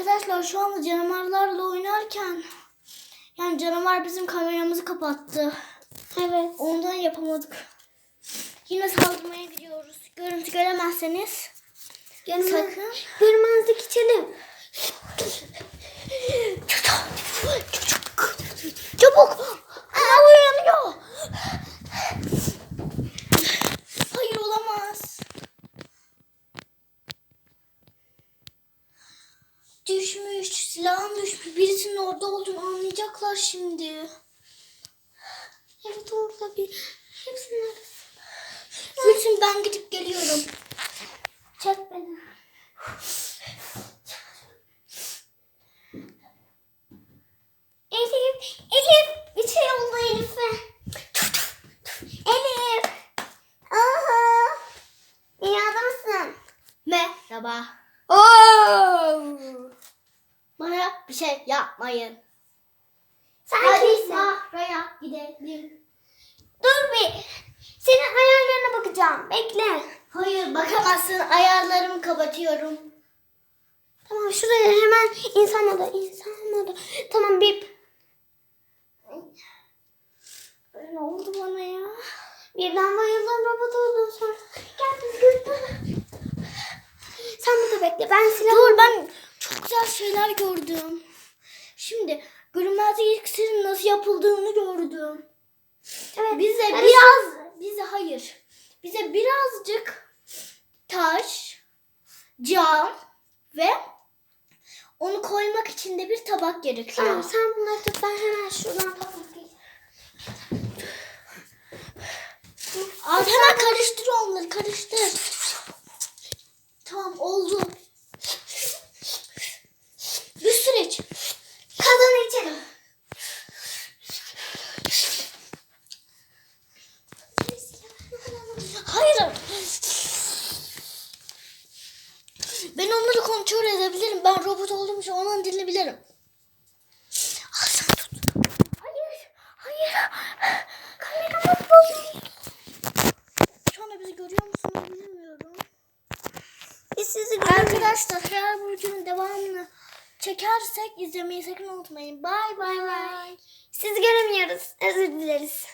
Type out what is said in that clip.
Arkadaşlar şu anda canavarlarla oynarken yani canavar bizim kameramızı kapattı. Evet. Ondan yapamadık. Yine saldırmaya gidiyoruz. Görüntü göremezseniz Görmez, Sakın. Görmezlik içelim. Düşmüş, silahın düşmüş. Birisinin orada olduğunu anlayacaklar şimdi. Evet orada bir. Hepsinin arası. Gülsün ben gidip geliyorum. Çek beni. Elif, Elif, bir şey oldu Elif'e. Elif. Aha. Dünyada mısın? Merhaba. Oo. Şey yapmayın. Sen Hadi kimsin? gidelim. Dur bir. Senin ayarlarına bakacağım. Bekle. Hayır bakamazsın. Ayarlarımı kapatıyorum. Tamam şuraya hemen insan modu, insan modu. Tamam bip. Ne oldu bana ya? Birden bayıldım robot oldum sonra. Gel biz götürelim. Sen burada bekle. Ben silah Dur ben çok güzel şeyler gördüm. Şimdi görünmezlik iksirin nasıl yapıldığını gördüm. Evet. Bize Ben biraz, bize hayır. Bize birazcık taş, cam ve onu koymak için de bir tabak gerekiyor. Tamam sen bunları tut. Ben hemen şuradan bakayım. Al hemen karıştır onları karıştır. Tamam oldu. Bir süreç. Kazanı içelim. Hayır. Ben onları kontrol edebilirim. Ben robot olduğum için onun dilini bilirim. Al sen tut. Hayır. Hayır. Kameramı buldum. Şu anda bizi görüyor musunuz bilmiyorum. Biz sizi Arkadaşlar eğer bu videonun devamını çekersek izlemeyi sakın unutmayın. Bye bye bye. Sizi göremiyoruz. Özür dileriz.